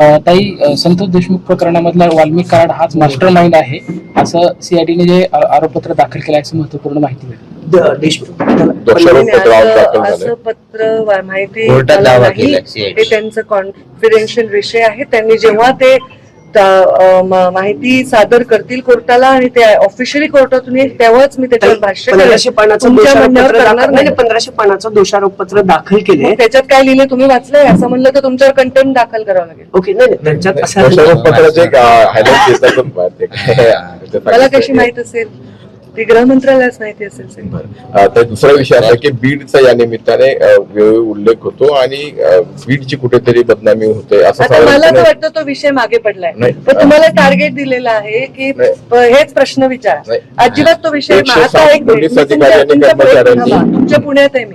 अ, ताई संतोष देशमुख प्रकरणामधला वाल्मिक कराड हाच मास्टर माइंड आहे. असं सीआयडीने जे आरोपपत्र दाखल केलं आहे असं महत्त्वपूर्ण माहिती मिळाली. द- देशमुख. दोषारोप पत्र असं माहिती त्यांचं कॉन्फिडेन्शियल विषय आहे. त्यांनी जेव्हा ते माहिती सादर करतील कोर्टाला आणि ते ऑफिशियली कोर्टातून येईल तेव्हाच मी त्याच्यावर भाष्य. पंधराशे पानाचं पंधराशे पानाचं दोषारोप पत्र दाखल केले. त्याच्यात काय लिहिले तुम्ही वाचलंय? असं म्हणलं तर तुमच्यावर कंटेंट दाखल करावं लागेल. ओके नाही नाही त्यांच्यात असं मला कशी माहीत असेल? ती गृहमंत्रालयास माहिती असेल तर दुसरा विषय असा की बीडचा या निमित्ताने वेळोवेळी उल्लेख होतो आणि बीडची कुठेतरी बदनामी होते असं आता मला तर वाटतं तो विषय मागे पडलाय. पण तुम्हाला टार्गेट दिलेलं आहे की हेच प्रश्न विचारा. अजिबात तो विषय आता एक तुमच्या- पुण्यात आहे मी.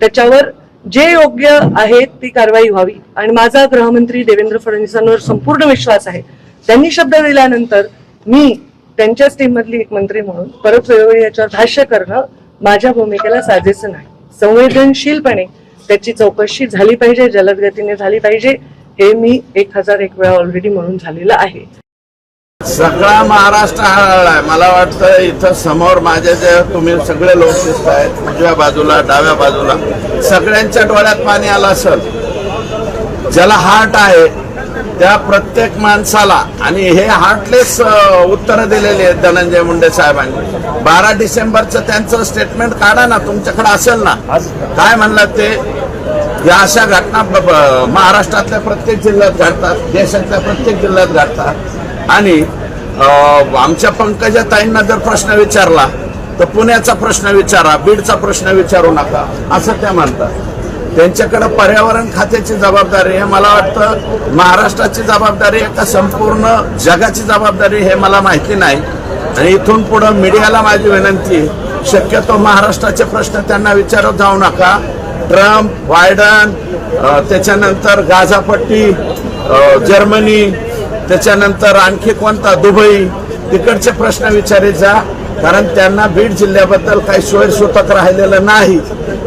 त्याच्यावर जे योग्य आहे ती कारवाई व्हावी. आणि माझा गृहमंत्री देवेंद्र फडणवीसांवर संपूर्ण विश्वास आहे. त्यांनी शब्द दिल्यानंतर मी त्यांच्याच टीममधली एक मंत्री म्हणून परत वेळोवेळी याच्यावर भाष्य करणं माझ्या भूमिकेला साजेसं नाही. संवेदनशीलपणे त्याची चौकशी झाली पाहिजे जलद गतीने झाली पाहिजे हे मी एक हजार एक वेळा ऑलरेडी म्हणून झालेलं आहे. सगळा महाराष्ट्र हळहळलाय मला वाटतं इथं समोर माझ्या जे तुम्ही सगळे लोक दिसत आहेत उजव्या बाजूला डाव्या बाजूला सगळ्यांच्या डोळ्यात पाणी आलं असेल. ज्याला हार्ट आहे त्या प्रत्येक माणसाला आणि हे हार्टलेस उत्तर दिलेली आहेत धनंजय मुंडे साहेबांनी. बारा डिसेंबरचं त्यांचं स्टेटमेंट काढा ना तुमच्याकडे असेल ना. काय म्हणलं ते? या अशा घटना महाराष्ट्रातल्या प्रत्येक जिल्ह्यात घडतात देशातल्या प्रत्येक जिल्ह्यात घडतात. आणि आमच्या पंकजा ताईंना जर प्रश्न विचारला तर पुण्याचा प्रश्न विचारा बीडचा प्रश्न विचारू नका असं त्या म्हणतात. त्यांच्याकडे पर्यावरण खात्याची जबाबदारी आहे मला वाटतं महाराष्ट्राची जबाबदारी आहे का संपूर्ण जगाची जबाबदारी हे मला माहिती नाही. आणि इथून पुढं मीडियाला माझी विनंती आहे, शक्यतो महाराष्ट्राचे प्रश्न त्यांना विचारत जाऊ नका. ट्रम्प बायडन त्याच्यानंतर गाझापट्टी जर्मनी त्याच्यानंतर आणखी कोणता? दुबई. तिकडचे प्रश्न विचारे जा. कारण त्यांना बीड जिल्ह्याबद्दल काही सोयीसूतक राहिलेलं नाही.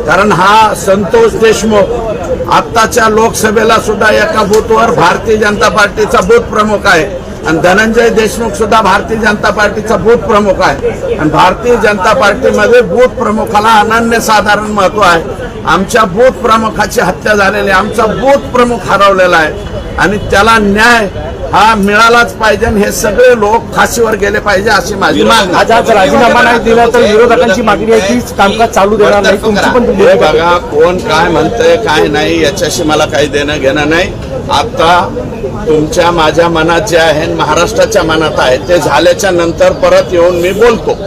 कारण हा संतोष देशमुख आत्ताच्या लोकसभेला सुद्धा एका बूथवर भारतीय जनता पार्टीचा बूथ प्रमुख आहे. आणि धनंजय देशमुख सुद्धा भारतीय जनता पार्टीचा बूथ प्रमुख आहे. आणि भारतीय जनता पार्टीमध्ये बूथ प्रमुखाला अनन्यसाधारण महत्त्व आहे. आमच्या बूथ प्रमुखाची हत्या झालेली आहे आमचा बूथ प्रमुख हरवलेला आहे. आणि त्याला न्याय हा मिळालाच पाहिजे आणि हे सगळे लोक फाशीवर गेले पाहिजे अशी माझी मागणी. आज आज राजीनामा नाही दिला तर विरोधकांची मागणी आहे की कामकाज चालू देणार नाही. तुमची पण हे. बघा कोण काय म्हणतंय काय नाही याच्याशी मला काही देणं घेणं नाही. आता तुमच्या माझ्या मनात जे आहे महाराष्ट्राच्या मनात आहे ते झाल्याच्यानंतर परत येऊन मी बोलतो.